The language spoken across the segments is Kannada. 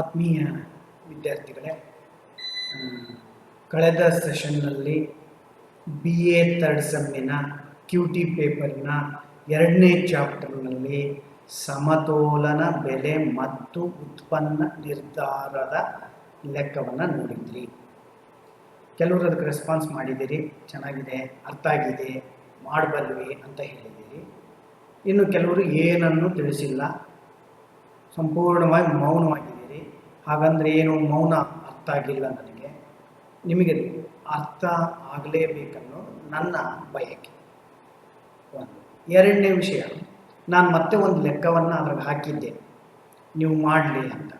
ಆತ್ಮೀಯ ವಿದ್ಯಾರ್ಥಿಗಳೇ, ಕಳೆದ ಸೆಷನ್ನಲ್ಲಿ ಬಿ ಎ ತರ್ಡ್ ಸೆಮ್ಮಿನ ಕ್ಯೂ ಟಿ ಪೇಪರ್ನ ಎರಡನೇ ಚಾಪ್ಟರ್ನಲ್ಲಿ ಸಮತೋಲನ ಬೆಲೆ ಮತ್ತು ಉತ್ಪನ್ನ ನಿರ್ಧಾರದ ಲೆಕ್ಕವನ್ನು ನೋಡಿದ್ರಿ. ಕೆಲವರು ಅದಕ್ಕೆ ರೆಸ್ಪಾನ್ಸ್ ಮಾಡಿದ್ದೀರಿ, ಚೆನ್ನಾಗಿದೆ, ಅರ್ಥ ಆಗಿದೆ, ಮಾಡಬಲ್ವಿ ಅಂತ ಹೇಳಿದ್ದೀರಿ. ಇನ್ನು ಕೆಲವರು ಏನನ್ನು ತಿಳಿಸಿಲ್ಲ, ಸಂಪೂರ್ಣವಾಗಿ ಮೌನವಾಗಿದ್ದೀರಿ ಹಾಗಂದ್ರೆ ಏನು ಮೌನ ಅರ್ಥ ಆಗಿಲ್ಲ ನನಗೆ? ನಿಮಗೆ ಅರ್ಥ ಆಗಲೇಬೇಕನ್ನೋ ನನ್ನ ಬಯಕೆ. ಒಂದು. ಎರಡನೇ ವಿಷಯ, ನಾನು ಮತ್ತೆ ಒಂದು ಲೆಕ್ಕವನ್ನು ಅದ್ರಾಗ ಹಾಕಿದ್ದೆ. ನೀವು ಮಾಡಲಿ ಅಂತ.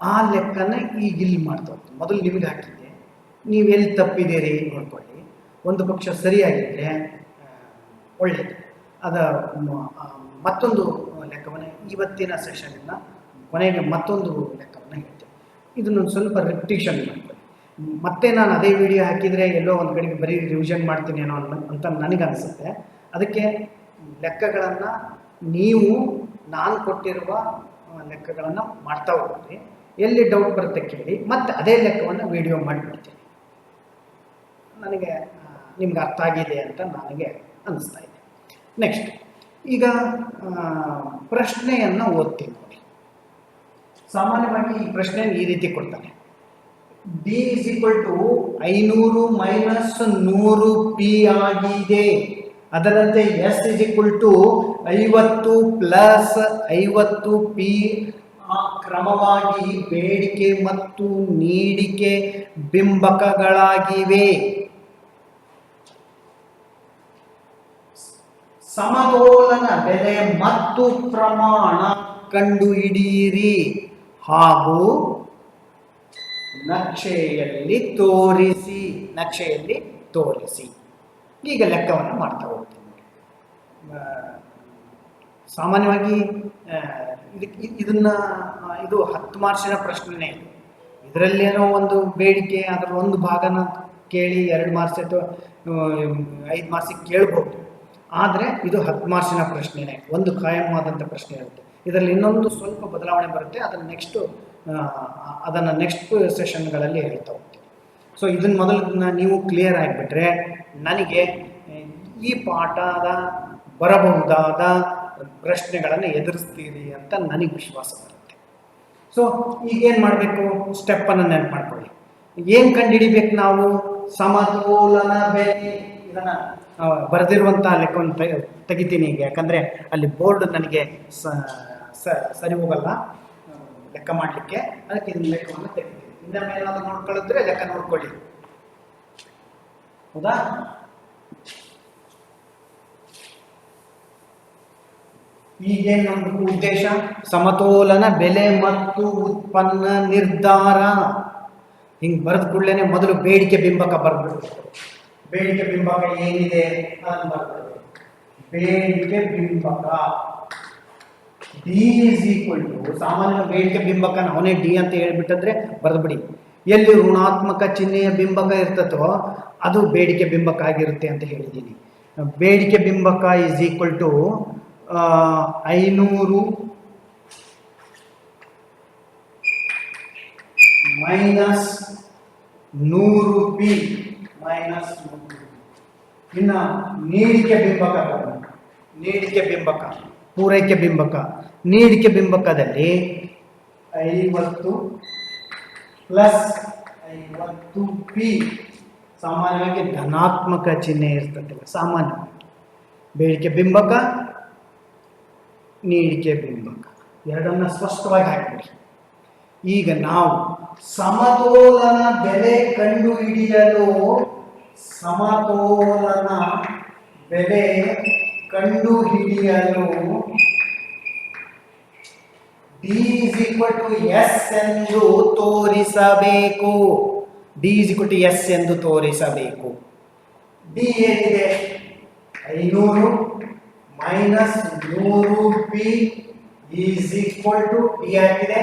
ಆ ಲೆಕ್ಕನ ಈಗ ಇಲ್ಲಿ ಮಾಡ್ತಾ ಹೋಗ್ತೀನಿ ಮೊದಲು ನಿಮಗೆ ಹಾಕಿದ್ದೆ. ನೀವು ಎಲ್ಲಿ ತಪ್ಪಿದ್ದೀರಿ ನೋಡ್ಕೊಳ್ಳಿ. ಒಂದು ಪಕ್ಷ ಸರಿಯಾಗಿದ್ದರೆ ಒಳ್ಳೆಯದು ಅದ ಮತ್ತೊಂದು ಲೆಕ್ಕವನ್ನು ಇವತ್ತಿನ ಸೆಷನ್ನ ಕೊನೆಗೆ ಮತ್ತೊಂದು ಲೆಕ್ಕವನ್ನು ಹೇಳ್ತೇನೆ. ಇದನ್ನು ಸ್ವಲ್ಪ ರಿಪಿಟೇಷನ್ ಮಾಡ್ತೀನಿ. ಮತ್ತೆ ನಾನು ಅದೇ ವಿಡಿಯೋ ಹಾಕಿದರೆ ಎಲ್ಲೋ ಒಂದು ಕಡೆಗೆ ಬರೀ ರಿವಿಷನ್ ಮಾಡ್ತೀನಿ ಏನೋ ಅಂತ ನನಗೆ ಅನಿಸುತ್ತೆ ಅದಕ್ಕೆ ಲೆಕ್ಕಗಳನ್ನು ನೀವು, ನಾನು ಕೊಟ್ಟಿರುವ ಲೆಕ್ಕಗಳನ್ನು ಮಾಡ್ತಾ ಹೋಗ್ರಿ. ಎಲ್ಲಿ ಡೌಟ್ ಬರುತ್ತೆ ಕೇಳಿ. ಮತ್ತೆ ಅದೇ ಲೆಕ್ಕವನ್ನು ವಿಡಿಯೋ ಮಾಡಿಬಿಡ್ತೀನಿ. ನನಗೆ ನಿಮ್ಗೆ ಅರ್ಥ ಆಗಿದೆ ಅಂತ ನನಗೆ ಅನ್ನಿಸ್ತಾ ಇದೆ. ನೆಕ್ಸ್ಟ್ ಈಗ ಪ್ರಶ್ನೆಯನ್ನು ಓದ್ತೀನಿ ನೋಡಿ. ಸಾಮಾನ್ಯವಾಗಿ ಈ ಪ್ರಶ್ನೆ ಈ ರೀತಿ ಕೊಡ್ತಾನೆ ಡಿ ಇಸ್ ಈಕ್ವಲ್ ಟು ಐನೂರು ಮೈನಸ್ ನೂರು ಪಿ ಆಗಿದೆ. ಅದರಂತೆ ಎಸ್ ಇಸ್ ಈಕ್ವಲ್ ಟು ಐವತ್ತು ಪ್ಲಸ್ ಐವತ್ತು ಪಿ ಕ್ರಮವಾಗಿ ಬೇಡಿಕೆ ಮತ್ತು ನೀಡಿಕೆ ಬಿಂಬಕಗಳಾಗಿವೆ. ಸಮತೋಲನ ಬೆಲೆ ಮತ್ತು ಪ್ರಮಾಣ ಕಂಡುಹಿಡಿಯಿರಿ. ಹಾಗೂ ನಕ್ಷೆಯಲ್ಲಿ ತೋರಿಸಿ ನಕ್ಷೆಯಲ್ಲಿ ತೋರಿಸಿ. ಈಗ ಲೆಕ್ಕವನ್ನು ಮಾಡ್ತಾ ಹೋಗ್ತೀನಿ. ಸಾಮಾನ್ಯವಾಗಿ ಇದಕ್ಕೆ ಇದನ್ನ ಇದು ಹತ್ತು ಮಾರ್ಕ್ಸಿನ ಪ್ರಶ್ನೆನೇ ಇದು. ಇದರಲ್ಲೇನೋ ಒಂದು ಬೇಡಿಕೆ, ಅದರ ಒಂದು ಭಾಗನ ಕೇಳಿ ಎರಡು ಮಾರ್ಕ್ಸ್ ಅಥವಾ ಐದು ಮಾರ್ಕ್ಸಿಗೆ ಕೇಳ್ಬೋದು. ಆದರೆ ಇದು ಹತ್ತು ಮಾರ್ಕ್ಸಿನ ಪ್ರಶ್ನೆನೇ, ಒಂದು ಖಾಯಮಾದಂಥ ಪ್ರಶ್ನೆ ಇರುತ್ತೆ. ಇದರಲ್ಲಿ ಇನ್ನೊಂದು ಸ್ವಲ್ಪ ಬದಲಾವಣೆ ಬರುತ್ತೆ, ಅದನ್ನು ನೆಕ್ಸ್ಟು ಅದನ್ನು ನೆಕ್ಸ್ಟ್ ಸೆಷನ್ಗಳಲ್ಲಿ ಹೇಳ್ತಾ ಹೋಗ್ತೀನಿ. ಸೊ ಇದನ್ನು ಮೊದಲು ನೀವು ಕ್ಲಿಯರ್ ಆಗಿಬಿಟ್ರೆ ನನಗೆ ಈ ಪಾಠದ ಬರಬಹುದಾದ ಪ್ರಶ್ನೆಗಳನ್ನು ಎದುರಿಸ್ತೀರಿ ಅಂತ ನನಗೆ ವಿಶ್ವಾಸ ಬರುತ್ತೆ. ಸೊ ಈಗೇನು ಮಾಡಬೇಕು? ಸ್ಟೆಪ್ಪನ್ನು ನೆನಪು ಮಾಡ್ಕೊಳ್ಳಿ. ಏನು ಕಂಡುಹಿಡಿಬೇಕು ನಾವು? ಸಮತೋಲನ ಬೆಲೆ ಇದನ್ನು ಬರೆದಿರುವಂಥ ಲೆಕ್ಕವನ್ನು ತೆಗೆ ತೆಗಿತೀನಿ ಈಗ. ಯಾಕಂದರೆ ಅಲ್ಲಿ ಬೋರ್ಡ್ ನನಗೆ ಸರಿ ಹೋಗಲ್ಲ. ಲೆಕ್ಕ ಮಾಡಲಿಕ್ಕೆ. ಅದಕ್ಕೆ ಇದನ್ನ ಲೆಕ್ಕವನ್ನು ತೆಗಿತೀನಿ ಮೇಲೆ ಏನಾದರೂ ನೋಡ್ಕೊಳ್ಳಿದ್ರೆ ಲೆಕ್ಕ ನೋಡ್ಕೊಳ್ಳಿ. ಹೌದಾ? ಈಗೇನು ಉದ್ದೇಶ? ಸಮತೋಲನ, ಬೆಲೆ ಮತ್ತು ಉತ್ಪನ್ನ ನಿರ್ಧಾರ. ಹಿಂಗೆ ಬರೆದ ಕೂಡಲೇ ಮೊದಲು ಬೇಡಿಕೆ ಬಿಂಬಕ ಬರೆದ್ಬಿಡ್ಬೇಕು ಬೇಡಿಕೆ ಬಿಂಬಕ ಏನಿದೆ? ಅದನ್ನು ಬರ್ತದೆ ಬೇಡಿಕೆ ಬಿಂಬಕ. ಡಿ ಈಸ್ ಸಾಮಾನ್ಯ ಬೇಡಿಕೆ ಬಿಂಬಕನ ಅವನೇ ಡಿ ಅಂತ ಹೇಳ್ಬಿಟ್ಟಂದ್ರೆ ಬರೆದ್ಬಿಡಿ ಎಲ್ಲಿ ಋಣಾತ್ಮಕ ಚಿಹ್ನೆಯ ಬಿಂಬಕ ಇರ್ತತೋ ಅದು ಬೇಡಿಕೆ ಬಿಂಬಕ ಆಗಿರುತ್ತೆ ಅಂತ ಹೇಳಿದ್ದೀನಿ ಬೇಡಿಕೆ ಬಿಂಬಕ ಇಸ್ ಈಕ್ವಲ್ ಟು ಐನೂರು ಮೈನಸ್ ನೂರು ಪಿ ಮೈನಸ್ ಇನ್ನು ನೀಡಿಕೆ ಬಿಂಬಕ ನೀಡಿಕೆ ಬಿಂಬಕ, ಪೂರೈಕೆ ಬಿಂಬಕ. ನೀಡಿಕೆ ಬಿಂಬಕದಲ್ಲಿ ಐವತ್ತು ಪ್ಲಸ್ ಐವತ್ತು ಪಿ. ಸಾಮಾನ್ಯವಾಗಿ ಧನಾತ್ಮಕ ಚಿಹ್ನೆ ಇರ್ತದೆ, ಸಾಮಾನ್ಯ. ಬೇಡಿಕೆ ಬಿಂಬಕ, ನೀಡಿಕೆ ಬಿಂಬಕ. ಎರಡನ್ನ ಸ್ಪಷ್ಟವಾಗಿ ಹಾಕಿಬಿಡಿ. ಈಗ ನಾವು ಸಮತೋಲನ ಬೆಲೆ ಕಂಡುಹಿಡಿಯಲು ಸಮತೋಲನ ಬೆಲೆ ಕಂಡುಹಿಡಿಯಲು D is equal to S ಎಂದು ತೋರಿಸಬೇಕು. D is equal to S ಎಂದು ತೋರಿಸಬೇಕು. ಡಿ ಏನಿದೆ? ಐನೂರು ಮೈನಸ್ ನೂರು P is equal to D ಆಗಿದೆ.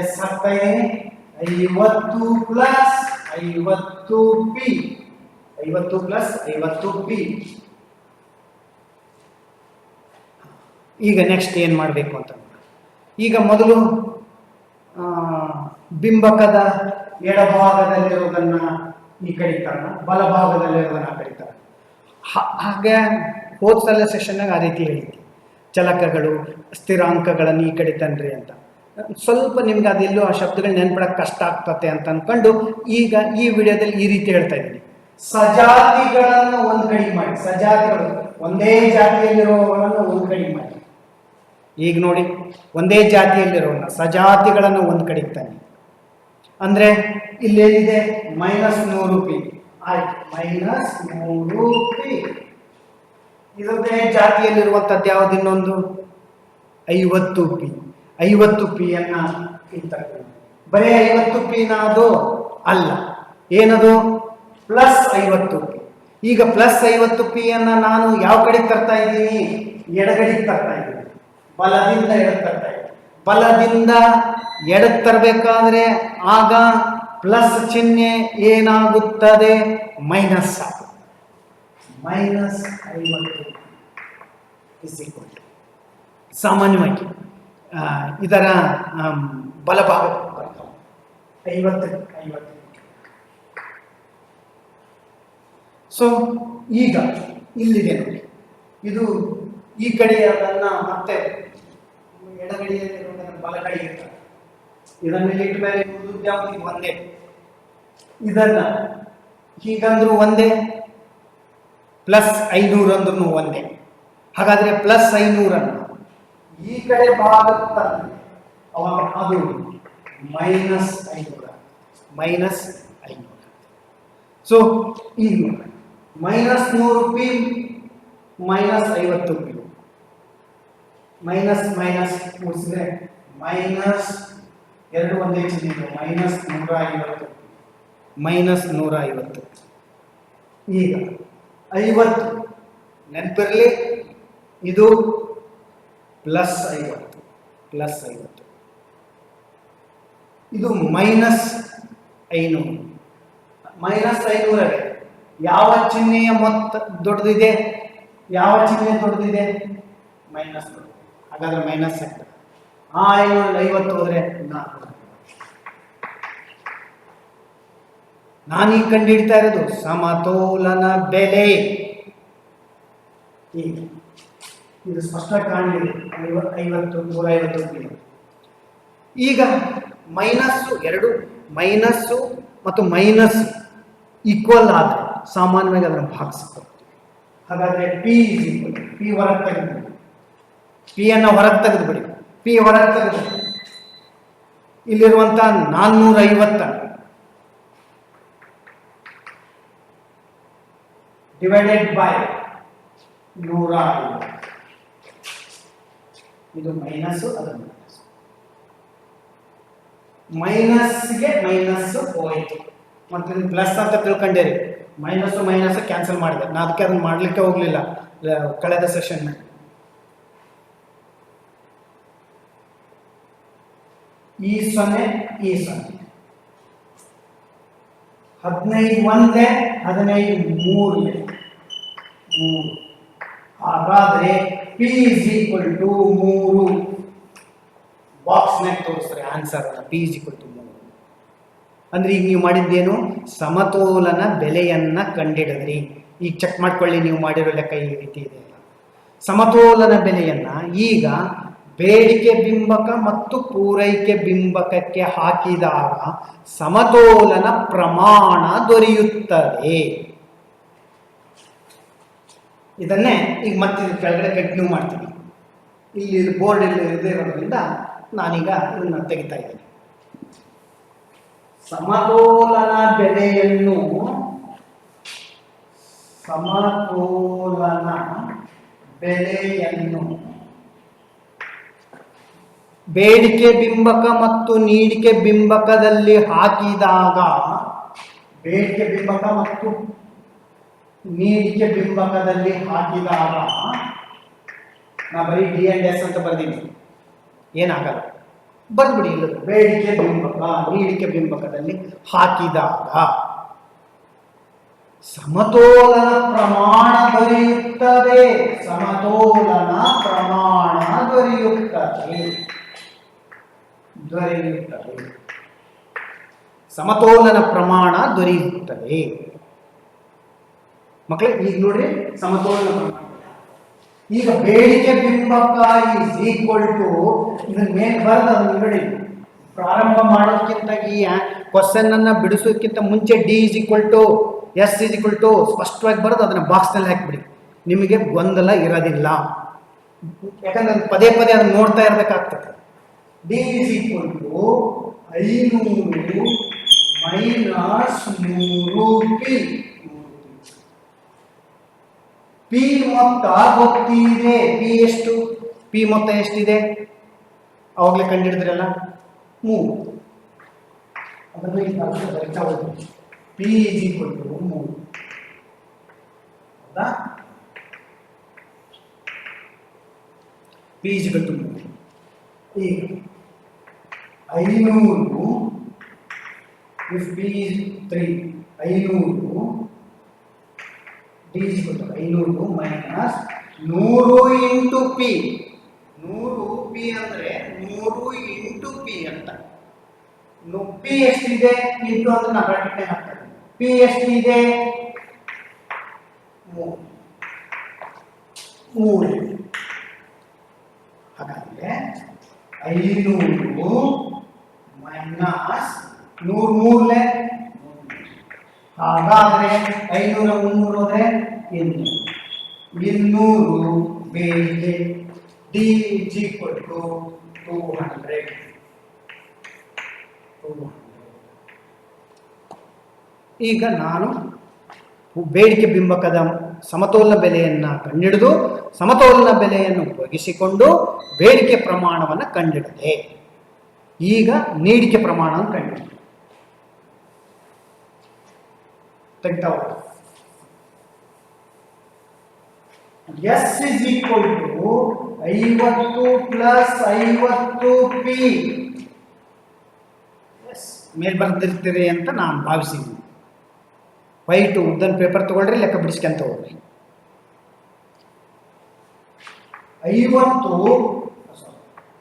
ಎಸ್ ಹಾಕ್ತಾ ಇದ್ದೀನಿ ಐವತ್ತು ಪ್ಲಸ್ ಐವತ್ತು ಪಿ ಐವತ್ತು ಪ್ಲಸ್ ಐವತ್ತು ಪಿ ಈಗ ನೆಕ್ಸ್ಟ್ ಏನು ಮಾಡಬೇಕು ಅಂತ. ಈಗ ಮೊದಲು ಬಿಂಬಕದ ಎಡಭಾಗದಲ್ಲಿರುವುದನ್ನ ಈ ಕಡಿತಾರಣ ಬಲಭಾಗದಲ್ಲಿರುವುದನ್ನ ಆ ಕಡಿತಾರ ಹಾಗೆ ಹೋದ ಸಲ ಸೆಷನ್ನಾಗ ಆ ರೀತಿ ಹೇಳಿದ್ದೆ ಚಲಕಗಳು, ಸ್ಥಿರಾಂಕಗಳನ್ನು ಈ ಕಡಿತನ್ರಿ ಅಂತ. ಸ್ವಲ್ಪ ನಿಮ್ಗೆ ಅದೆಲ್ಲೋ ಆ ಶಬ್ದಗಳು ನೆನ್ಪಡಕ್ಕೆ ಕಷ್ಟ ಆಗ್ತತೆ ಅಂತ ಅನ್ಕೊಂಡು ಈಗ ಈ ವಿಡಿಯೋದಲ್ಲಿ ಈ ರೀತಿ ಹೇಳ್ತಾ ಇದ್ದೀನಿ. ಸಜಾತಿಗಳನ್ನು ಒಂದು ಕಡೆ ಮಾಡಿ, ಸಜಾತಿಗಳು, ಒಂದೇ ಜಾತಿಯಲ್ಲಿರುವವರನ್ನು ಒಂದು ಕಡೆ ಮಾಡಿ. ಈಗ ನೋಡಿ, ಒಂದೇ ಜಾತಿಯಲ್ಲಿರೋಣ ಸಜಾತಿಗಳನ್ನು ಒಂದು ಕಡೆಗೆ ತನ್ನಿ ಅಂದ್ರೆ ಇಲ್ಲೇನಿದೆ? ಮೈನಸ್ ನೂರು ಪಿ. ಆಯ್ತು. ಮೈನಸ್ ನೂರು ಪಿ. ಇದೇ ಜಾತಿಯಲ್ಲಿರುವಂಥದ್ದು ಯಾವ್ದು ಇನ್ನೊಂದು? ಐವತ್ತು ಪಿ. ಐವತ್ತು ಪಿ ಅನ್ನ ಇರ್ತಕ್ಕಂಥ ಬರೀ ಐವತ್ತು ಪಿನ ಅದು ಅಲ್ಲ. ಏನದು? ಪ್ಲಸ್ ಐವತ್ತು ಪಿ. ಈಗ ಪ್ಲಸ್ ಐವತ್ತು ಪಿ ಅನ್ನ ನಾನು ಯಾವ ಕಡೆ ತರ್ತಾ ಇದ್ದೀನಿ? ಎಡಗಡೆಗೆ ತರ್ತಾ ಇದ್ದೀನಿ. ಬಲದಿಂದ ಎಡಕ್ಕೆ ತರ್ತಾ ಬಲದಿಂದ ಎಡಕ್ಕೆ ತರಬೇಕಾದ್ರೆ ಆಗ ಪ್ಲಸ್ ಚಿಹ್ನೆ ಏನಾಗುತ್ತದೆ? ಮೈನಸ್ ಮೈನಸ್ ಐವತ್ತು ಸಾಮಾನ್ಯವಾಗಿ ಇದರ ಬಲಭಾಗ ಐವತ್ತು ಐವತ್ತು. ಸೊ ಈಗ ಇಲ್ಲಿದೆ ನೋಡಿ. ಇದು ಈ ಕಡೆಯದನ್ನ ಮತ್ತೆ ಎಡಗಡೆಯಲ್ಲಿರೋದನ್ನ ಬಲಗಡೆ ಇದನ್ನ ಇಟ್ಟ ಮೇಲೆ ಒಂದೇ. ಇದನ್ನ ಹೀಗಂದ್ರೂ ಒಂದೇ, ಪ್ಲಸ್ ಐನೂರು ಅಂದ್ರೂ ಒಂದೇ. ಹಾಗಾದ್ರೆ ಪ್ಲಸ್ ಐನೂರನ್ನು ಈ ಕಡೆ ಭಾಗ ತಂದ್ರೆ ಅವಾಗ ಅದು ಮೈನಸ್ ಐನೂರ ಮೈನಸ್ ಐನೂರ. ಸೊ ಈ ಮೈನಸ್ ನೂರು ಪಿ, ಮೈನಸ್ ಐವತ್ತು ಪಿ. ಮೈನಸ್ ಮೈನಸ್ ಕೂಡಿಸಿದ್ರೆ ಮೈನಸ್ ಎರಡು ಒಂದೇ ಚಿಹ್ನೆ ಮೈನಸ್ ನೂರ ಐವತ್ತು ಮೈನಸ್ ನೂರ ಐವತ್ತು ಈಗ ಐವತ್ತು. ನೆನಪಿರಲಿ ಇದು ಪ್ಲಸ್ ಐವತ್ತು ಪ್ಲಸ್ ಐವತ್ತು. ಇದು ಮೈನಸ್ ಐನೂರು. ಮೈನಸ್ ಐನೂರಲ್ಲಿ ಯಾವ ಚಿಹ್ನೆಯ ಮೊತ್ತ ದೊಡ್ಡದಿದೆ? ಯಾವ ಚಿಹ್ನೆ ದೊಡ್ಡದಿದೆ? ಮೈನಸ್ ದೊಡ್ಡದು ಹಾಗಾದ್ರೆ ಮೈನಸ್ ಆಗ್ತದೆ ಆ ಐನೂರಲ್ಲಿ ಐವತ್ತು ಹೋದ್ರೆ ನಾಲ್ಕು. ನಾನೀಗ ಕಂಡುಹಿಡ್ತಾ ಇರೋದು ಸಮತೋಲನ ಬೆಲೆ. ಇದು ಸ್ಪಷ್ಟ ಕಾಣಲಿದೆ. ಐವ- ಐವತ್ತು ನೂರ ಐವತ್ತು ಈಗ ಮೈನಸ್ಸು ಎರಡು ಮೈನಸ್ಸು ಮತ್ತು ಮೈನಸ್ ಈಕ್ವಲ್ ಆದರೆ ಸಾಮಾನ್ಯವಾಗಿ ಅದನ್ನು ಭಾಗಿಸ್ಕೊಳ್ತೀವಿ ಹಾಗಾದ್ರೆ ಪಿ ಇಸ್ ಈಕ್ವಲ್ ಪಿ ಹೊರಗೆ ತೆಗೆದು ಪಿ ಅನ್ನು ಹೊರಗೆ ತೆಗೆದುಬಿಡಿ. ಪಿ ಹೊರಗೆ ತೆಗೆದು. ಇಲ್ಲಿರುವಂಥ ನಾನ್ನೂರ ಐವತ್ತ ಡಿವೈಡೆಡ್ ಬೈ ನೂರ ಇದು ಮೈನಸ್ ಅದು ಮೈನಸ್ ಮೈನಸ್ಗೆ ಮೈನಸ್ ಹೋಯ್ತು. ಮತ್ತೆ ಪ್ಲಸ್ ಅಂತ ತಿಳ್ಕೊಂಡಿರಿ. ಮೈನಸ್ ಮೈನಸ್ ಕ್ಯಾನ್ಸಲ್ ಮಾಡಿದೆ. ನಾ ಅದಕ್ಕೆ ಅದನ್ನ ಮಾಡ್ಲಿಕ್ಕೆ ಹೋಗಲಿಲ್ಲ. ಕಳೆದ ಸೆಷನ್ ಈ ಸೊನ್ನೆ ಈ ಸೊನ್ನೆ. ಹದಿನೈದು ಒಂದೇ ಹದಿನೈದು ಮೂರು ಮೂರು. ಹಾಗಾದ್ರೆ ಪಿ ಇಸ್ ಈಕ್ವಲ್ ಟು ಮೂರು. ಬಾಕ್ಸ್ನಾಗ ತೋರಿಸ್ತಾರೆ answer P is equal to ಮೂರು. ಅಂದ್ರೆ ಈಗ ನೀವು ಮಾಡಿದ್ದೇನು? ಸಮತೋಲನ ಬೆಲೆಯನ್ನ ಕಂಡಿಡಿದ್ರಿ. ಈಗ ಚೆಕ್ ಮಾಡ್ಕೊಳ್ಳಿ, ನೀವು ಮಾಡಿರೋ ಲೆಕ್ಕ ಈ ರೀತಿ ಇದೆ ಸಮತೋಲನ ಬೆಲೆಯನ್ನ ಈಗ ಬೇಡಿಕೆ ಬಿಂಬಕ ಮತ್ತು ಪೂರೈಕೆ ಬಿಂಬಕಕ್ಕೆ ಹಾಕಿದಾಗ ಸಮತೋಲನ ಪ್ರಮಾಣ ದೊರೆಯುತ್ತದೆ. ಇದನ್ನೇ ಈಗ ಮತ್ತೆ ಕೆಳಗಡೆ ಕಂಟಿನ್ಯೂ ಮಾಡ್ತೀನಿ. ಇಲ್ಲಿ ಬೋರ್ಡ್ ಇಲ್ಲಿ ಇರದೇ ಇರೋದ್ರಿಂದ ನಾನೀಗ ಇದನ್ನ ತೆಗಿತಾ ಇದ್ದೀನಿ. ಸಮತೋಲನ ಬೆಲೆಯನ್ನು ಸಮತೋಲನ ಬೆಲೆಯನ್ನು ಬೇಡಿಕೆ ಬಿಂಬಕ ಮತ್ತು ನೀಡಿಕೆ ಬಿಂಬಕದಲ್ಲಿ ಹಾಕಿದಾಗ ಬೇಡಿಕೆ ಬಿಂಬಕ ಮತ್ತು ನೀಡಿಕೆ ಬಿಂಬಕದಲ್ಲಿ ಹಾಕಿದಾಗ ನಾ ಬರೀ ಡಿ ಅಂಡ್ ಎಸ್ ಅಂತ ಬರ್ದೀನಿ. ಏನಾಗಲ್ಲ. ಬಂದ್ಬಿಡಿ ಇಲ್ಲ ಬೇಡಿಕೆ ಬಿಂಬಕ ನೀಡಿಕೆ ಬಿಂಬಕದಲ್ಲಿ ಹಾಕಿದಾಗ ಸಮತೋಲನ ಪ್ರಮಾಣ ದೊರೆಯುತ್ತದೆ. ಸಮತೋಲನ ಪ್ರಮಾಣ ದೊರೆಯುತ್ತದೆ. ದೊರೆಯುತ್ತವೆ ಸಮತೋಲನ ಪ್ರಮಾಣ ದೊರೆಯುತ್ತದೆ ಮಕ್ಕಳೇ, ಈಗ ನೋಡ್ರಿ, ಸಮತೋಲನ ಪ್ರಮಾಣ. ಈಗ ಬೇಡಿಕೆ ಬಿಂಬಕ ಈಸ್ ಈಕ್ವಲ್ ಟು ಇದನ್ನ ಮೇಲ್ ಬರೆದು ನೋಡಿ ಪ್ರಾರಂಭ ಮಾಡೋದಕ್ಕಿಂತ ಈ ಕ್ವಶನ್ ಅನ್ನ ಬಿಡಿಸೋದಕ್ಕಿಂತ ಮುಂಚೆ D is equal to S is equal to ಸ್ಪಷ್ಟವಾಗಿ ಬರೋದು ಅದನ್ನ ಬಾಕ್ಸ್ನಲ್ಲಿ ಹಾಕಿಬಿಡಿ. ನಿಮಗೆ ಗೊಂದಲ ಇರೋದಿಲ್ಲ. ಯಾಕಂದ್ರೆ ಪದೇ ಪದೇ ಅದನ್ನ ನೋಡ್ತಾ ಇರಬೇಕಾಗ್ತದೆ. ಡಿ ಇಸ್ ಈಕ್ವಲ್ ಟು ಐನೂರು ಮೈನಸ್ ನೂರು ಪಿ ಪಿ ಮೊತ್ತ ಗೊತ್ತಿದೆ. ಪಿ ಎಷ್ಟು? ಪಿ ಮೊತ್ತ ಎಷ್ಟಿದೆ? ಅವಾಗಲೇ ಕಂಡಿಡಿದ್ರಲ್ಲ? ಮೂರು. ಅದನ್ನು ಪಿ ಇಸ್ ಹೌದಾ? ಪಿ ಇಸ್ ಈಕ್ವಲ್ ಐನೂರು ಇಫ್ ಬಿ ತ್ರೀ ಐನೂರು ಡಿ ಐನೂರು ಮೈನಸ್ ನೂರು ಇಂಟು ಪಿ ನೂರು ಪಿ ಅಂದರೆ ನೂರು ಇಂಟು ಪಿ ಅಂತ. ಪಿ ಎಷ್ಟಿದೆ? ಇಂಟು ಅಂದ್ರೆ ನಾನು ಬ್ರಾಕೆಟ್ನೇ ಹಾಕ್ತೇನೆ ಪಿ ಎಷ್ಟಿದೆ? ಮೂರು ಮೂರು. ಹಾಗಾದ್ರೆ ಐನೂರು ಮೈನಸ್ ನೂರು ಮೂರ್ಲೆ ಹಾಗಾದ್ರೆ ಐನೂರ, ಮುನ್ನೂರು ಹೋದ್ರೆ ಇನ್ನೂರು ಇನ್ನೂರು ಬೇಡಿಕೆ ಡಿ ಜಿ ಕೊಟ್ಟು ಟೂ ಹಂಡ್ರೆಡ್ ಈಗ ನಾನು ಬೇಡಿಕೆ ಬಿಂಬಕದ ಸಮತೋಲನ ಬೆಲೆಯನ್ನು ಕಂಡಿಡಿದು ಸಮತೋಲನ ಬೆಲೆಯನ್ನು ಉಪಯೋಗಿಸಿಕೊಂಡು ಬೇಡಿಕೆ ಪ್ರಮಾಣವನ್ನು ಕಂಡಿಡಿದೆ ಈಗ ನೀಡಿಕೆ ಪ್ರಮಾಣ ಅಂತ ಕಂಡು ಹೋಗಿ ಎಸ್ ಇಸ್ ಈಕ್ವಲ್ ಟು ಐವತ್ತು ಪ್ಲಸ್ ಐವತ್ತು ಪಿ ಎಸ್ ಮೇಲ್ ಬರ್ದಿರ್ತೀರಿ ಅಂತ ನಾನು ಭಾವಿಸಿದ್ದೀನಿ. ವೈಟು ಉದ್ದನ್ ಪೇಪರ್ ತಗೊಳ್ರಿ, ಲೆಕ್ಕ ಬಿಡಿಸ್ಕೊಂತ ಹೋಗ್ರಿ. ಐವತ್ತು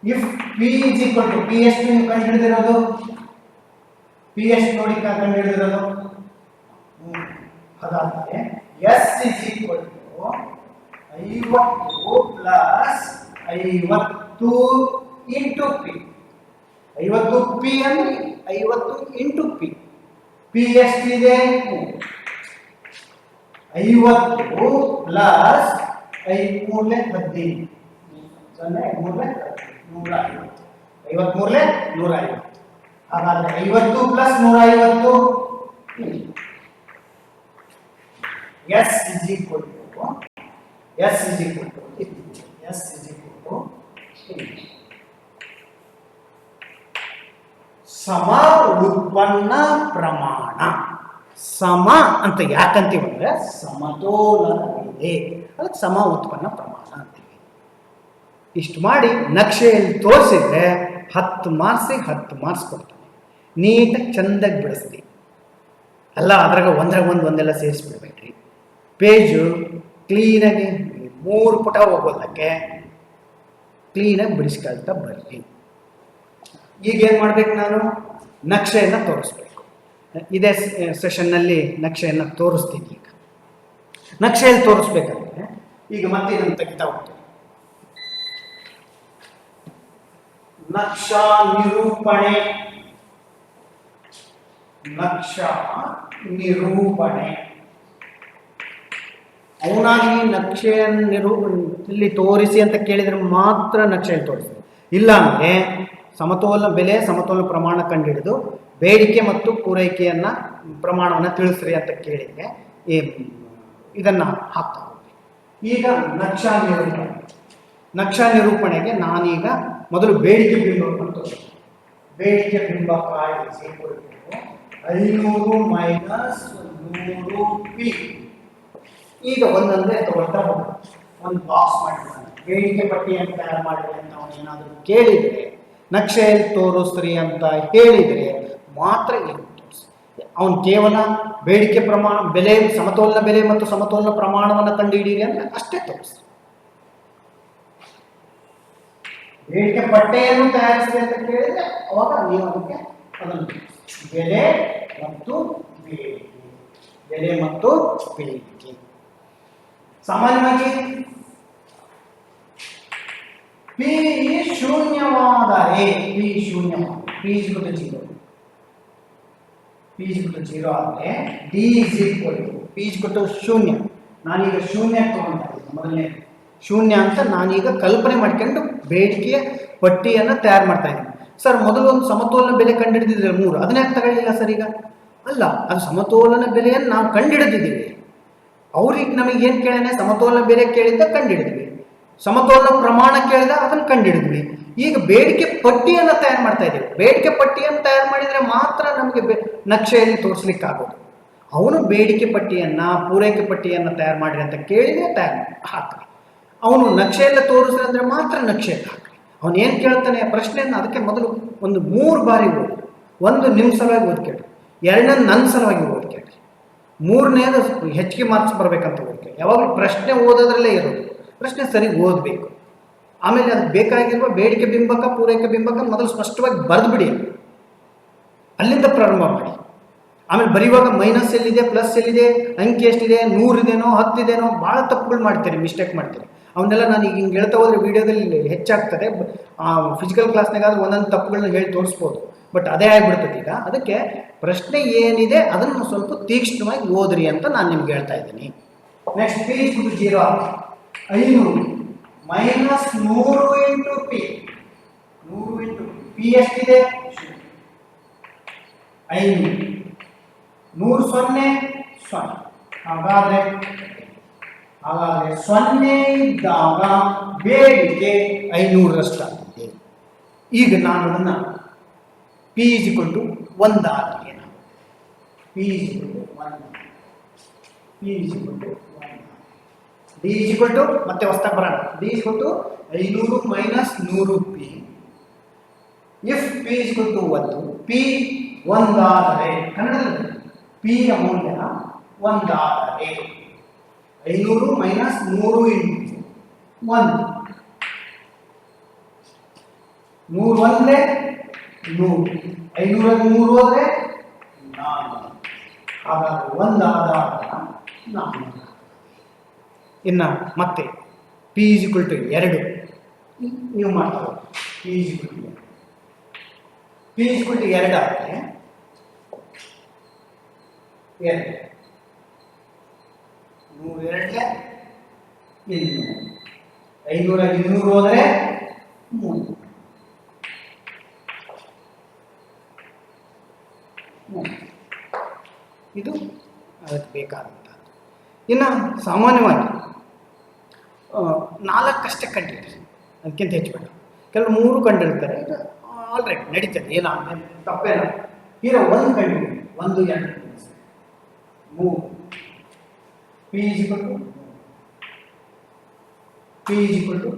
if P is equal to P ಎಷ್ಟು ನೀವು ಕಂಡು ಹಿಡಿದಿರೋದು ಪಿ ಎಷ್ಟು ನೋಡಿ ಕಂಡು ಹಿಡಿದಿರೋದು ಅದಾದ್ರೆ ಎಸ್ ಇಸ್ ಈಕ್ವಲ್ ಟು ಐವತ್ತು ಪ್ಲಸ್ ಐವತ್ತು ಇಂಟು ಪಿ ಐವತ್ತು ಪಿ ಅಂದ್ರೆ ಐವತ್ತು ಇಂಟು ಪಿ ಪಿ ಎಷ್ಟಿದೆ ಐವತ್ತು ಪ್ಲಸ್ ಐ ಮೂರನೇ ಹದಿನೈದು. ಸೊನ್ನೆ ಮೂರಲೆ ನೂರ ಐವತ್ತು ಐವತ್ಮೂರಲೆ ನೂರ ಐವತ್ತು ಹಾಗಾದ್ರೆ ಐವತ್ತು ಪ್ಲಸ್ ನೂರ ಐವತ್ತು S is equal S is equal S is equal ಸಮ ಉತ್ಪನ್ನ ಪ್ರಮಾಣ. ಸಮ ಅಂತ ಯಾಕಂತೀವಂದ್ರೆ ಸಮತೋಲನವಿದೆ. ಅದಕ್ಕೆ ಸಮ ಉತ್ಪನ್ನ ಪ್ರಮಾಣ. ಇಷ್ಟು ಮಾಡಿ ನಕ್ಷೆಯಲ್ಲಿ ತೋರಿಸಿದ್ರೆ ಹತ್ತು ಮಾರ್ಸಿಗೆ ಹತ್ತು ಮಾರ್ಕ್ಸ್ ಕೊಡ್ತಾನೆ. ನೀಟಾಗಿ ಚಂದಾಗಿ ಬಿಡಿಸ್ರಿ ಅಲ್ಲ, ಅದ್ರಾಗ ಒಂದ್ರಾಗ ಒಂದು, ಒಂದೆಲ್ಲ ಸೇರಿಸ್ಬಿಡ್ಬೇಕ್ರಿ ಪೇಜು ಕ್ಲೀನಾಗಿ ಮೂರು ಪುಟ ಹೋಗೋದಕ್ಕೆ ಕ್ಲೀನಾಗಿ ಬಿಡಿಸ್ಕೊಳ್ತಾ ಬರ್ರಿ. ಈಗ ಏನು ಮಾಡ್ಬೇಕು ನಾನು? ನಕ್ಷೆಯನ್ನು ತೋರಿಸ್ಬೇಕು. ಇದೇ ಸೆಷನ್ನಲ್ಲಿ ನಕ್ಷೆಯನ್ನು ತೋರಿಸ್ತೀನಿ ಈಗ. ನಕ್ಷೆಯಲ್ಲಿ ತೋರಿಸ್ಬೇಕಂದ್ರೆ ಈಗ ಮತ್ತೆ ಇದನ್ನು ತೆಗಿತಾ ಹೋಗ್ತೀನಿ ನಕ್ಷಾ ನಿರೂಪಣೆ ನಕ್ಷಾ ನಿರೂಪಣೆ ಅವನಾಗಿ ನಕ್ಷೆಯನ್ನು ನಿರೂ ಇಲ್ಲಿ ತೋರಿಸಿ ಅಂತ ಕೇಳಿದರೆ ಮಾತ್ರ ನಕ್ಷೆಯನ್ನು ತೋರಿಸಿ ಇಲ್ಲ ಅಂದರೆ ಸಮತೋಲನ ಬೆಲೆ ಸಮತೋಲನ ಪ್ರಮಾಣ ಕಂಡುಹಿಡಿದು ಬೇಡಿಕೆ ಮತ್ತು ಪೂರೈಕೆಯನ್ನು, ಪ್ರಮಾಣವನ್ನು ತಿಳಿಸ್ರಿ ಅಂತ ಕೇಳಿದರೆ ಈ ಇದನ್ನು ಹಾಕ್ತಾ ಈಗ ನಕ್ಷಾ ನಿರೂಪಣೆ ನಕ್ಷಾ ನಿರೂಪಣೆಗೆ ನಾನೀಗ ಮೊದಲು ಬೇಡಿಕೆ ಬಿಂಬವನ್ನು ಅಂತ ಬೇಡಿಕೆ ಬಿಂಬ to ಐನೂರು ಮೈನಸ್ ನೂರು ಪಿ. ಈಗ ಒಂದೊಂದೇ ತಗೊಳ್ತಾ ಹೋಗೋಣ ಒಂದು ಬಾಕ್ಸ್ ಮಾಡಿದ್ದಾನೆ. ಬೇಡಿಕೆ ಪಟ್ಟಿಯನ್ನು ತಯಾರು ಮಾಡಿದೆ ಅಂತ ಅವನು ಏನಾದರೂ ಕೇಳಿದರೆ ನಕ್ಷೆಯಲ್ಲಿ ತೋರಿಸ್ರಿ ಅಂತ ಹೇಳಿದರೆ ಮಾತ್ರ ಅವನು ಕೇವಲ ಬೇಡಿಕೆ ಪ್ರಮಾಣ, ಬೆಲೆ, ಸಮತೋಲನ ಬೆಲೆ ಮತ್ತು ಸಮತೋಲನ ಪ್ರಮಾಣವನ್ನು ಕಂಡುಹಿಡಿಯಿರಿ ಅಂದರೆ ಅಷ್ಟೇ ತೋರಿಸಿ ಬೇಡಿಕೆ ಪಟ್ಟೆಯನ್ನು ತಯಾರಿಸಿದೆ ಅಂತ ಕೇಳಿದ್ರೆ ಅವಾಗ ನೀವು ಅದಕ್ಕೆ ಅದನ್ನು ಬೆಲೆ ಮತ್ತು ಬೇಡಿಕೆ. ಬೆಲೆ ಮತ್ತು ಬೇಡಿಕೆ. ಸಾಮಾನ್ಯವಾಗಿ ಪಿ ಶೂನ್ಯವಾದರೆ ಪಿ ಶೂನ್ಯ ಪಿ ಇಸ್ಕುಟ ಜೀರೋ ಪಿ ಜೀರೋ ಆದರೆ ಡಿ ಇಸ್ ಪಿ ಶೂನ್ಯ. ನಾನೀಗ ಶೂನ್ಯ ತಗೊಂಡಿದ್ದೀನಿ ಮೊದಲನೇ ಶೂನ್ಯ ಅಂತ ನಾನೀಗ ಕಲ್ಪನೆ ಮಾಡ್ಕೊಂಡು ಬೇಡಿಕೆಯ ಪಟ್ಟಿಯನ್ನು ತಯಾರು ಮಾಡ್ತಾ ಇದ್ದೀನಿ. ಸರ್, ಮೊದಲು ಒಂದು ಸಮತೋಲನ ಬೆಲೆ ಕಂಡುಹಿಡಿದಿದ್ರೆ ಮೂರು. ಅದನ್ನ ತಗೊಳ್ಳಿಲ್ಲ ಸರ್ ಈಗ? ಅಲ್ಲ ಅದು ಸಮತೋಲನ ಬೆಲೆಯನ್ನು ನಾವು ಕಂಡುಹಿಡಿದಿದ್ದೀವಿ ಅವ್ರಿಗೆ ನಮಗೆ ಏನು ಕೇಳನೆ? ಸಮತೋಲನ ಬೆಲೆ ಕೇಳಿದ್ದ ಕಂಡುಹಿಡಿದ್ವಿ ಸಮತೋಲನ ಪ್ರಮಾಣ ಕೇಳಿದ ಅದನ್ನು ಕಂಡುಹಿಡಿದ್ವಿ ಈಗ ಬೇಡಿಕೆ ಪಟ್ಟಿಯನ್ನು ತಯಾರು ಮಾಡ್ತಾ ಇದ್ದೀವಿ. ಬೇಡಿಕೆ ಪಟ್ಟಿಯನ್ನು ತಯಾರು ಮಾಡಿದರೆ ಮಾತ್ರ ನಮಗೆ ಬೆ ನಕ್ಷೆಯಲ್ಲಿ ತೋರಿಸ್ಲಿಕ್ಕಾಗೋದು. ಅವನು ಬೇಡಿಕೆ ಪಟ್ಟಿಯನ್ನು, ಪೂರೈಕೆ ಪಟ್ಟಿಯನ್ನು ತಯಾರು ಮಾಡಿರಿ ಅಂತ ಕೇಳಿದ್ರೆ ತಯಾರು ಹಾಕ್ರಿ ಅವನು ನಕ್ಷೆಯಲ್ಲ ತೋರಿಸಿದ್ರೆ ಮಾತ್ರ ನಕ್ಷೆ ಹಾಕಿ ಅವನು ಏನು ಕೇಳ್ತಾನೆ? ಪ್ರಶ್ನೆಯನ್ನು ಅದಕ್ಕೆ ಮೊದಲು ಒಂದು ಮೂರು ಬಾರಿ ಓದಿ ಒಂದು ನಿಮ್ಮ ಸಲುವಾಗಿ ಓದ್ಕೇಳ್ರಿ. ಎರಡನೇದು ನನ್ನ ಸಲುವಾಗಿ ಓದ್ಕೇಳ್ರಿ. ಮೂರನೇದು ಹೆಚ್ಚಿಗೆ ಮಾರ್ಕ್ಸ್ ಬರಬೇಕಂತ ಓದ್ಕೇಳಿ ಯಾವಾಗಲೂ ಪ್ರಶ್ನೆ ಓದೋದ್ರಲ್ಲೇ ಇರೋದು. ಪ್ರಶ್ನೆ ಸರಿ ಓದಬೇಕು. ಆಮೇಲೆ ಅದು ಬೇಕಾಗಿರುವ ಬೇಡಿಕೆ ಬಿಂಬಕ, ಪೂರೈಕೆ ಬಿಂಬಕ ಮೊದಲು ಸ್ಪಷ್ಟವಾಗಿ ಬರೆದು ಬಿಡಿ ಅಲ್ಲಿಂದ ಪ್ರಾರಂಭ ಮಾಡಿ. ಆಮೇಲೆ ಬರೆಯುವಾಗ ಮೈನಸ್ ಎಲ್ಲಿದೆ ಪ್ಲಸ್ ಎಲ್ಲಿದೆ, ಅಂಕಿ ಎಷ್ಟಿದೆ ನೂರಿದೇನೋ ಹತ್ತಿದೇನೋ ಭಾಳ ತಪ್ಪುಗಳು ಮಾಡ್ತೀರಿ ಮಿಸ್ಟೇಕ್ ಮಾಡ್ತೀರಿ. ಅವನ್ನೆಲ್ಲ ನಾನು ಈಗ ಹಿಂಗೆ ಹೇಳ್ತಾ ಹೋದರೆ ವೀಡಿಯೋದಲ್ಲಿ ಹೆಚ್ಚಾಗ್ತದೆ. ಫಿಸಿಕಲ್ ಕ್ಲಾಸ್ನಾಗಾದ್ರೆ ಒಂದೊಂದು ತಪ್ಪುಗಳನ್ನ ಹೇಳಿ ತೋರಿಸ್ಬೋದು. ಬಟ್ ಅದೇ ಆಗಿಬಿಡ್ತದೆ ಈಗ. ಅದಕ್ಕೆ ಪ್ರಶ್ನೆ ಏನಿದೆ ಅದನ್ನು ಸ್ವಲ್ಪ ತೀಕ್ಷ್ಣವಾಗಿ ಓದ್ರಿ ಅಂತ ನಾನು ನಿಮ್ಗೆ ಹೇಳ್ತಾ ಇದ್ದೀನಿ. ನೆಕ್ಸ್ಟ್ ಪಿ ಟು ಜೀರೋ ಐನೂರು ಮೈನಸ್ ನೂರು ಇಂಟು ಪಿ ನೂರು ಇಂಟು ಪಿ ಎಷ್ಟಿದೆ? ಐನೂರು ನೂರು ಸೊನ್ನೆ ಸೊನ್ನೆ. ಹಾಗಾದ್ರೆ ಹಾಗಾದ್ರೆ ಸೊನ್ನೆ ಇದ್ದಾಗ ಬೇಡಿಕೆ ಐನೂರರಷ್ಟಾಗಿದೆ ಈಗ ನಾನು ಅದನ್ನು ಪಿ ಟು ಒಂದಾಗಿದೆ P is equal to P ಕೊಟ್ಟು ಡಿ ಇಕ್ವಲ್ ಮತ್ತೆ ಹೊಸ ಬರೋಣ. ಡಿ ಟು ಐನೂರು ಮೈನಸ್ ನೂರು ಪಿ ಇಫ್ ಪಿ ಟು ಒಂದು ಪಿ ಒಂದಾದರೆ ಕನ್ನಡದಲ್ಲಿ ಪಿ ಯ ಮೌಲ್ಯ ಒಂದಾದರೆ. ಐನೂರು ಮೈನಸ್ ಮೂರು ಇಂಟು ಒಂದು ನೂರು ಒಂದೇ ನೂರು. ಐನೂರಲ್ಲಿ ಮೂರು ಹೋದ್ರೆ ನಾಲ್ಕು. ಹಾಗಾದ್ರೆ ಒಂದಾದ ನಾಲ್ಕು. ಇನ್ನ ಮತ್ತೆ ಪಿ ಇಸ್ ಇಕ್ವಲ್ ಟು ಎರಡು. ನೀವು ಮಾಡ್ತಾರೆ P is equal to P is equal to ಎರಡು ಎರಡು. ನೂರು ಎರಡಲೆ ಇನ್ನೂರು ಐನೂರ ಇನ್ನೂರು ಹೋದರೆ ಮೂರು. ಇದು ಅದಕ್ಕೆ ಬೇಕಾದಂಥ ಇನ್ನು ಸಾಮಾನ್ಯವಾಗಿ ನಾಲ್ಕಷ್ಟೇ ಕಂಡಿರ್ತಾರೆ ಅದಕ್ಕಿಂತ ಹೆಚ್ಚು ಬೇಡ. ಕೆಲವು ಮೂರು ಕಂಡಿರ್ತಾರೆ. ಇದು ಆಲ್ರೈಟ್ ನಡೀತದೆ. ಏನೋ ತಪ್ಪೇನ ಈಗ ಒಂದು ಕಂಡು ಒಂದು, ಎರಡು ಮೂರು. P is equal to P is equal to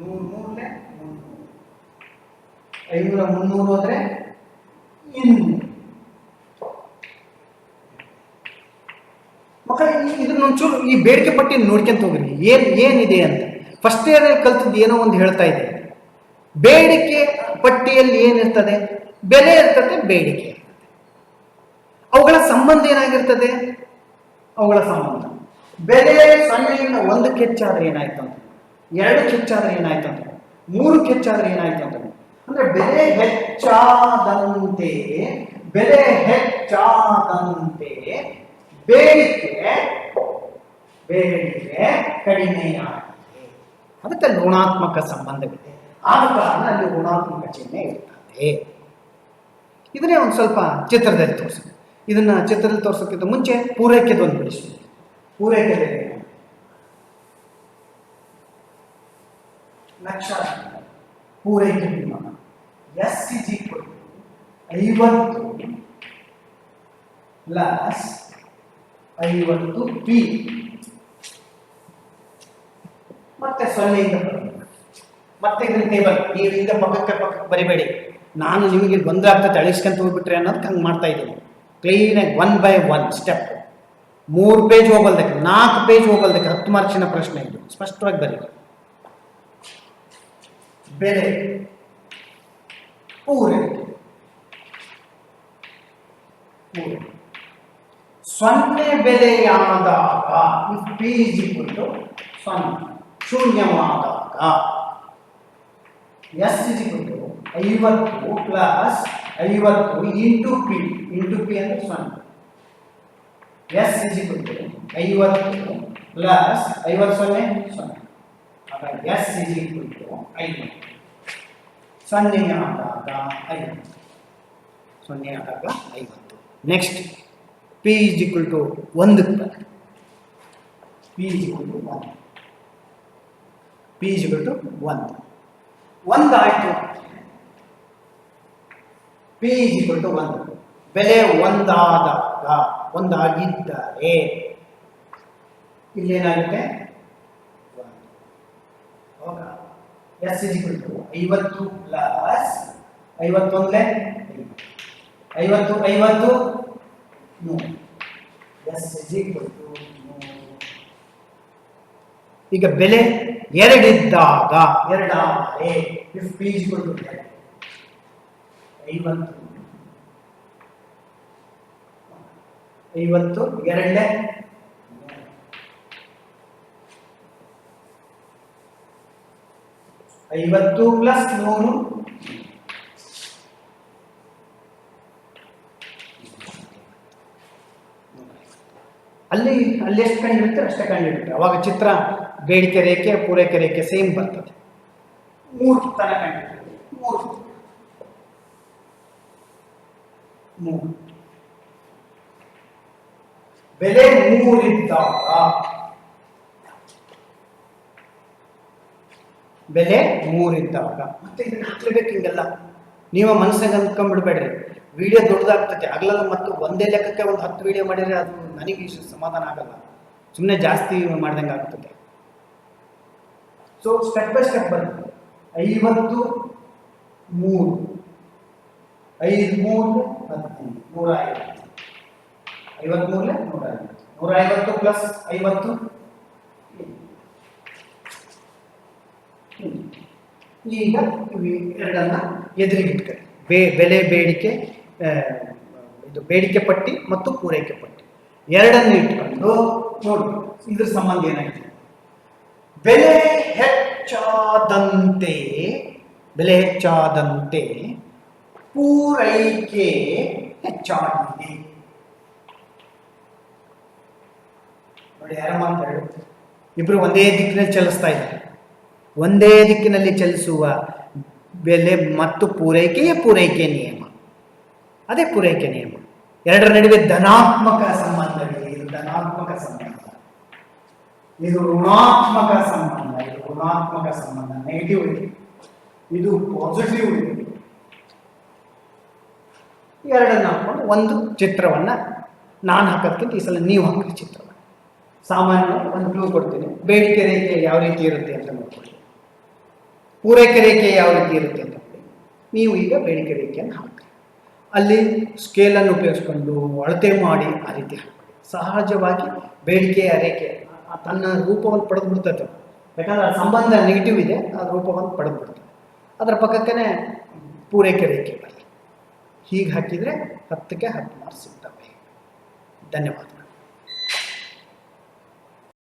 ನೂರು ಮೂರನೇ ಐನೂರ ಮುನ್ನೂರು ಆದರೆ ಇನ್ನೂರು. ಮಕ್ಕಳೇ ಈ- ಬೇಡಿಕೆ ಪಟ್ಟಿ ನೋಡ್ಕೊಂತ ಹೋಗ್ರಿ. ಏನು ಏನಿದೆ ಅಂತ. ಫಸ್ಟ್ ಇಯರ್ ಕಲ್ತದ್ದು ಏನೋ ಒಂದು ಹೇಳ್ತಾ ಇದೆ. ಬೇಡಿಕೆ ಪಟ್ಟಿಯಲ್ಲಿ ಏನಿರ್ತದೆ? ಬೆಲೆ ಇರ್ತದೆ ಬೇಡಿಕೆ ಅವುಗಳ ಸಂಬಂಧ ಏನಾಗಿರ್ತದೆ? ಅವುಗಳ ಸಂಬಂಧ. ಬೆಲೆ ಸೊನ್ನೆಯಿಂದ ಒಂದು ಕೆಚ್ಚಾದ್ರೆ ಏನಾಯ್ತು ಅಂತ. ಎರಡು ಕೆಚ್ಚಾದ್ರೆ ಏನಾಯ್ತು ಅಂತ. ಮೂರು ಹೆಚ್ಚಾದ್ರೆ ಏನಾಯ್ತು ಅಂದ್ರೆ ಬೆಲೆ ಹೆಚ್ಚಾದಂತೆ ಬೆಲೆ ಹೆಚ್ಚಾದಂತೆ ಬೇಡಿಕೆ ಬೇಡಿಕೆ ಕಡಿಮೆಯಾಗಿದೆ ಅದಕ್ಕೆ ಋಣಾತ್ಮಕ ಸಂಬಂಧವಿದೆ. ಆದ ಕಾರಣ ಅಲ್ಲಿ ಋಣಾತ್ಮಕ ಚಿಹ್ನೆ ಇರ್ತದೆ. ಇದನ್ನೇ ಒಂದು ಸ್ವಲ್ಪ ಚಿತ್ರದಲ್ಲಿ ತೋರಿಸಿ ಇದನ್ನ ಚಿತ್ರದಲ್ಲಿ ತೋರಿಸೋಕ್ಕಿಂತ ಮುಂಚೆ ಪೂರೈಕೆ ಬಿಡಿಸಿ. ಪೂರೈಕೆ ಲಕ್ಷ ಪೂರೈಕೆ ಎಸ್ ಇಸ್ ಈಕ್ವಲ್ ಐವತ್ತು ಪ್ಲಸ್ ಐವತ್ತು ಪಿ ಮತ್ತೆ ಸೊನ್ನೆಯಿಂದ. ಮತ್ತೆ ಇದನ್ನ ಟೇಬಲ್ ನೀವು ಈಗ ಪಕ್ಕಕ್ಕೆ ಪಕ್ಕಕ್ಕೆ ಬರಿಬೇಡಿ. ನಾನು ನಿಮಗೆ ಗೊಂದಲ ಆಗ್ತದೆ, ಅಳಿಸ್ಕೊಂತ ಹೋಗ್ಬಿಟ್ರೆ ಅನ್ನೋದಕ್ಕೆ ಹಂಗೆ ಮಾಡ್ತಾ ಇದ್ದೀನಿ. ಕ್ಲೀನಾಗಿ ಒನ್ ಬೈ ಒನ್ ಸ್ಟೆಪ್ ಮೂರು ಪೇಜ್ ಹೋಗಲ್ದಕ್ಕೆ ನಾಲ್ಕು ಪೇಜ್ ಹೋಗಲ್ದಕ್ಕೆ ಹತ್ತು ಮಾರ್ಕ್ಸಿನ ಪ್ರಶ್ನೆ ಇದು. ಸ್ಪಷ್ಟವಾಗಿ ಬರೀ ಬೆಲೆ. ಪೂರೈಕೆ ಸೊನ್ನೆ ಬೆಲೆಯಾದಾಗ if P is equal to ಸೊನ್ನೆ, ಶೂನ್ಯವಾದಾಗ ಎಸ್ ಇಸ್ ಐವತ್ತು ಪ್ಲಸ್ ಐವತ್ತು ಇಂಟು ಪಿ ಇಂಟು ಪಿ ಅಂದರೆ ಸೊನ್ನೆ. ಎಸ್ ಇಸ್ ಈಕ್ವಲ್ ಟು ಐವತ್ತು ಪ್ಲಸ್ ಐವತ್ತು ಸೊನ್ನೆ ಸೊನ್ನೆ. ಆಗ ಎಸ್ ಇಸ್ ಈಕ್ವಲ್ ಟು ಐವತ್ತು. ಸೊನ್ನೆ ಆದಾಗ ಐವತ್ತು. ಸೊನ್ನೆ ಆದಾಗ ಐವತ್ತು. Next P is equal to ಒಂದಕ್ಕೆ ಪಿ ಇಸ್ ಈಕ್ವಲ್ ಟು ಒಂದು. ಪಿ ಇಸ್ ಈಕ್ವಲ್ ಟು ಒಂದು ಆಯಿತು. ಪಿ ಇಸ್ ಈಕ್ವಲ್ ಟು ಒಂದು. ಬೆಲೆ ಒಂದಾದಾಗ ಒಂದಾಗಿದ್ದರೆ. ಇಲ್ಲೇನಾಗುತ್ತೆ? ಎಸ್ ಇಸ್ ಈಕ್ವಲ್ ಟು ಐವತ್ತು ಪ್ಲಸ್ ಐವತ್ತೊಂದೇ ಐವತ್ತು. ಐವತ್ತು ಎಸ್ ಈಗ ಬೆಲೆ ಎರಡಿದ್ದಾಗ, ಎರಡಾದರೆ ಇಸ್ ಈಕ್ವಲ್ ಟು ಐವತ್ತು. ಐವತ್ತು, ಎರಡನೇ. ಐವತ್ತು ಪ್ಲಸ್ ನೂರು ಅಲ್ಲಿ ಅಲ್ಲಿ ಎಷ್ಟು ಕಂಡಿರುತ್ತೆ? ಅಷ್ಟೇ ಕಂಡಿರುತ್ತೆ. ಅವಾಗ ಚಿತ್ರ ಬೇಡಿಕೆ ರೇಖೆ ಪೂರೈಕೆ ರೇಖೆ ಸೇಮ್ ಬರ್ತದೆ. ಮೂರು ತರ ಕಂಡಿರುತ್ತೆ. ಮೂರು. ಮೂರು. ಬೆಲೆ ಮೂರಿದ್ದಾಗ ಬೆಲೆ ಮೂರಿದ್ದಾಗ, ಮತ್ತೆ ಇದನ್ನ ಹಾಕ್ಲೇಬೇಕು ಹಿಂಗೆಲ್ಲ. ನೀವು ಮನಸ್ಸಿಗೆ ಅಂದ್ಕೊಂಡ್ಬಿಡ್ಬೇಡ್ರಿ. ವಿಡಿಯೋ ದೊಡ್ಡದಾಗ್ತದೆ ಆಗ್ಲಲ್ಲ ಮತ್ತು ಒಂದೇ ಲೆಕ್ಕಕ್ಕೆ ಒಂದು ಹತ್ತು ವಿಡಿಯೋ ಮಾಡಿದ್ರೆ ಅದು ನನಗೆ ಇಷ್ಟು ಸಮಾಧಾನ ಆಗಲ್ಲ. ಸುಮ್ಮನೆ ಜಾಸ್ತಿ ಮಾಡ್ದಂಗೆ ಆಗ್ತದೆ ಸೊ ಸ್ಟೆಪ್ ಬೈ ಸ್ಟೆಪ್ ಬರುತ್ತೆ ಐವತ್ತು ಮೂರು. ಐದು ಮೂರು. ಹದಿನೈದು ನೂರ ಐವತ್ತು ಐವತ್ಮೂರಲೆ ನೂರ ಐವತ್ತು ನೂರ ಐವತ್ತು? ಪ್ಲಸ್ ಐವತ್ತು ಈಗ ಎರಡನ್ನ ಎದುರಿಗಿಟ್ಕೊಳ್ಳಿ ಬೇ, ಬೆಲೆ ಬೇಡಿಕೆ ಇದು ಬೇಡಿಕೆ ಪಟ್ಟಿ ಮತ್ತು ಪೂರೈಕೆ ಪಟ್ಟಿ. ಎರಡನ್ನು ಇಟ್ಕೊಂಡು ನೋಡಿ, ಇದ್ರ ಸಂಬಂಧ ಏನಾಗಿದೆ ಬೆಲೆ ಹೆಚ್ಚಾದಂತೆ ಬೆಲೆ ಹೆಚ್ಚಾದಂತೆ ಪೂರೈಕೆ ಹೆಚ್ಚಾಗಿದೆ. ನೋಡಿ ಯಾರ ಇಬ್ರು ಒಂದೇ ದಿಕ್ಕಿನಲ್ಲಿ ಚಲಿಸ್ತಾ ಇದ್ದಾರೆ. ಒಂದೇ ದಿಕ್ಕಿನಲ್ಲಿ ಚಲಿಸುವ ಬೆಲೆ ಮತ್ತು ಪೂರೈಕೆಯೇ ಪೂರೈಕೆ ನಿಯಮ. ಅದೇ ಪೂರೈಕೆ ನಿಯಮ. ಎರಡರ ನಡುವೆ ಧನಾತ್ಮಕ ಸಂಬಂಧವಿದೆ ಇದು. ಧನಾತ್ಮಕ ಸಂಬಂಧ. ಇದು ಋಣಾತ್ಮಕ ಸಂಬಂಧ. ಇದು ಋಣಾತ್ಮಕ ಸಂಬಂಧ. ನೆಗೆಟಿವ್ ಇದೆ. ಇದು ಪಾಸಿಟಿವ್ ಇದೆ. ಎರಡನ್ನ ಹಾಕ್ಕೊಂಡು ಒಂದು ಚಿತ್ರವನ್ನು ನಾನು ಹಾಕೋದಕ್ಕಿಂತ ಈ ಸಲ ನೀವು ಹಾಕಿದ ಚಿತ್ರವನ್ನು. ಸಾಮಾನ್ಯವಾಗಿ ಒಂದು ಕ್ಲೂ ಕೊಡ್ತೀನಿ. ಬೇಡಿಕೆ ರೇಖೆ ಯಾವ ರೀತಿ ಇರುತ್ತೆ ಅಂತ ನೋಡ್ಕೊಳ್ಳಿ. ಪೂರೈಕೆ ರೇಖೆ ಯಾವ ರೀತಿ ಇರುತ್ತೆ ಅಂತ ನೀವು ಈಗ ಬೇಡಿಕೆ ರೇಖೆಯನ್ನು ಹಾಕಿ ಅಲ್ಲಿ ಸ್ಕೇಲನ್ನು ಉಪಯೋಗಿಸ್ಕೊಂಡು ಅಳತೆ ಮಾಡಿ ಆ ರೀತಿ ಹಾಕಿ ಸಹಜವಾಗಿ ಬೇಡಿಕೆಯ ರೇಖೆ ತನ್ನ ರೂಪವನ್ನು ಪಡೆದು ಬಿಡ್ತದೆ ಯಾಕಂದ್ರೆ ಸಂಬಂಧ ನೆಗೆಟಿವ್ ಇದೆ, ಆ ರೂಪವನ್ನು ಪಡೆದು ಬಿಡ್ತದೆ ಅದರ ಪಕ್ಕಕ್ಕೇ ಪೂರೈಕೆ ರೇಖೆ ಬರಲಿ ಹೀಗೆ ಹಾಕಿದರೆ ಹತ್ತಕ್ಕೆ ಹತ್ತು ಮಾರ್ಕ್ಸ್ ಸಿಗ್ತವೆ. ಧನ್ಯವಾದಗಳು